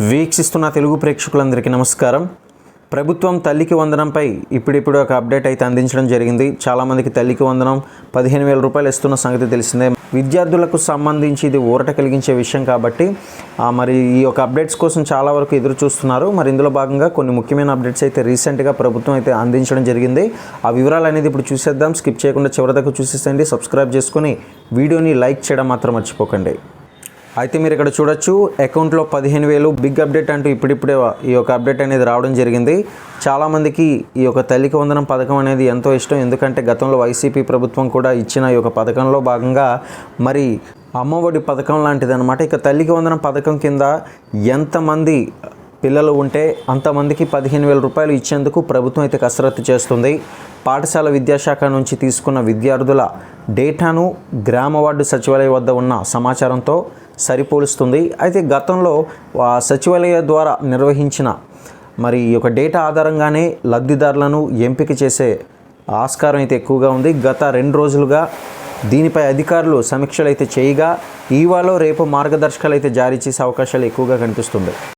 వీక్షిస్తున్న తెలుగు ప్రేక్షకులందరికీ నమస్కారం. ప్రభుత్వం తల్లికి వందనంపై ఇప్పుడిప్పుడు ఒక అప్డేట్ అయితే అందించడం జరిగింది. చాలామందికి తల్లికి వందనం పదిహేను వేల రూపాయలు ఇస్తున్న సంగతి తెలిసిందే. విద్యార్థులకు సంబంధించి ఇది ఊరట కలిగించే విషయం కాబట్టి ఆ, మరి ఈ యొక్క అప్డేట్స్ కోసం చాలా వరకు ఎదురు చూస్తున్నారు. మరి ఇందులో భాగంగా కొన్ని ముఖ్యమైన అప్డేట్స్ అయితే రీసెంట్గా ప్రభుత్వం అయితే అందించడం జరిగింది. ఆ వివరాలు అనేది ఇప్పుడు చూసేద్దాం. స్కిప్ చేయకుండా చివరి దాకా చూసేసేయండి. సబ్స్క్రైబ్ చేసుకొని వీడియోని లైక్ చేయడం మాత్రం మర్చిపోకండి. అయితే మీరు ఇక్కడ చూడొచ్చు అకౌంట్లో పదిహేను వేలు బిగ్ అప్డేట్ అంటూ ఇప్పుడిప్పుడే ఈ యొక్క అప్డేట్ అనేది రావడం జరిగింది. చాలామందికి ఈ యొక్క తల్లికి వందనం పథకం అనేది ఎంతో ఇష్టం. ఎందుకంటే గతంలో వైసీపీ ప్రభుత్వం కూడా ఇచ్చిన ఈ యొక్క పథకంలో భాగంగా మరి అమ్మఒడి పథకం లాంటిది అనమాట ఇక తల్లికి వందనం పథకం కింద ఎంతమంది పిల్లలు ఉంటే అంతమందికి పదిహేను వేల రూపాయలు ఇచ్చేందుకు ప్రభుత్వం అయితే కసరత్తు చేస్తుంది. పాఠశాల విద్యాశాఖ నుంచి తీసుకున్న విద్యార్థుల డేటాను గ్రామ వార్డు సచివాలయం వద్ద ఉన్న సమాచారంతో సరిపోలుస్తుంది. అయితే గతంలో ఆ సచివాలయ ద్వారా నిర్వహించిన మరి ఈ యొక్క డేటా ఆధారంగానే లబ్ధిదారులను ఎంపిక చేసే ఆస్కారం అయితే ఎక్కువగా ఉంది. గత రెండు రోజులుగా దీనిపై అధికారులు సమీక్షలు అయితే చేయగా ఈవాలో రేపు మార్గదర్శకాలు అయితే జారీ చేసే అవకాశాలు ఎక్కువగా కనిపిస్తుంది